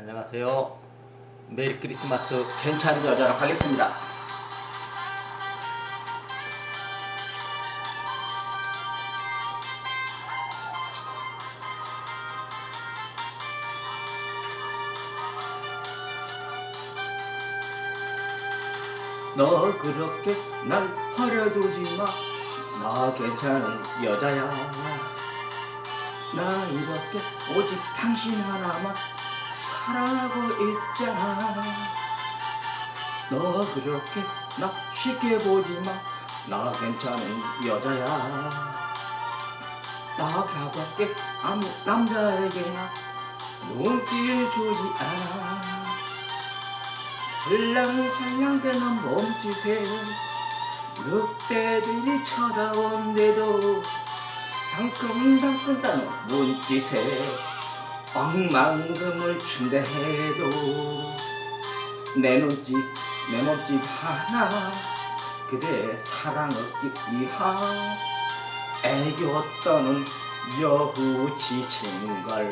안녕하세요. 메리 크리스마스 괜찮은 여자로 가겠습니다. 너 그렇게 날 버려두지 마. 나 괜찮은 여자야. 나 이렇게 오직 당신 하나만 사랑하고 있잖아. 너 그렇게 나 쉽게 보지 마. 나 괜찮은 여자야. 나 가볍게 아무 남자에게나 눈길 주지 않아. 살랑살랑대는 몸짓에 늑대들이 쳐다온대도 상큼상큼다는 눈짓에 엉망금을 준대 해도 내 눈짓 내 몸짓 하나 그대 사랑 얻기 위하 애교 떠는 여우 지친걸.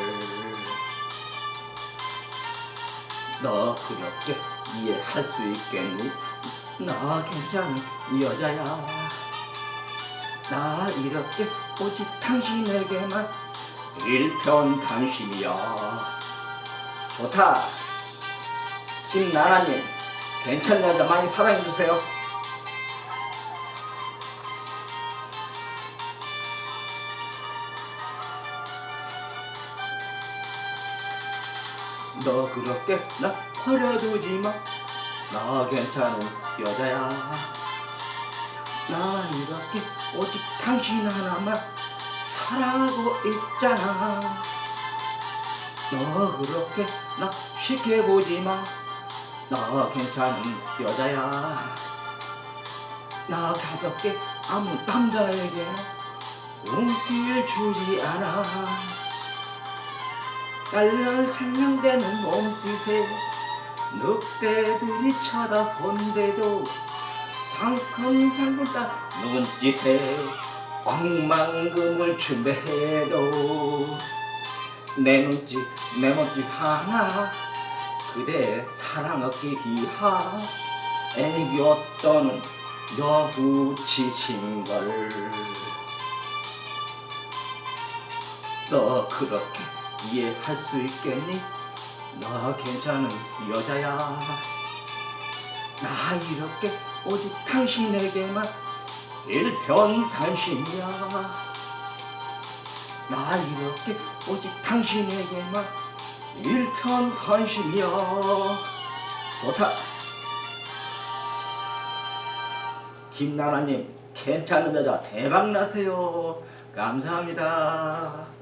너 그렇게 이해할 수 있겠니? 나 괜찮은 여자야. 나 이렇게 오직 당신에게만 일편단심이야 좋다. 김나나님 여자 많이 사랑해주세요. 너 그렇게 나 버려두지 마. 나 괜찮은 여자야. 나 이렇게 오직 당신 하나만 사랑하고 있잖아. 너 그렇게 나 쉽게 보지 마. 나 괜찮은 여자야. 나 가볍게 아무 남자에게 눈길 주지 않아. 날랑살랑대는 몸짓에 늑대들이 쳐다본대도 상큼상큼 다 눈짓에 엉망금을 준비해도 내 눈짓 내 몸짓 하나 그대 사랑 얻기 위하 애교 떠는 여부 지친걸 너 그렇게 이해할 수 있겠니? 나 괜찮은 여자야. 나 이렇게 오직 당신에게만 일편단심이야. 나 이렇게 오직 당신에게만 일편단심이야. 좋다. 김나나님 괜찮은 여자 대박 나세요. 감사합니다.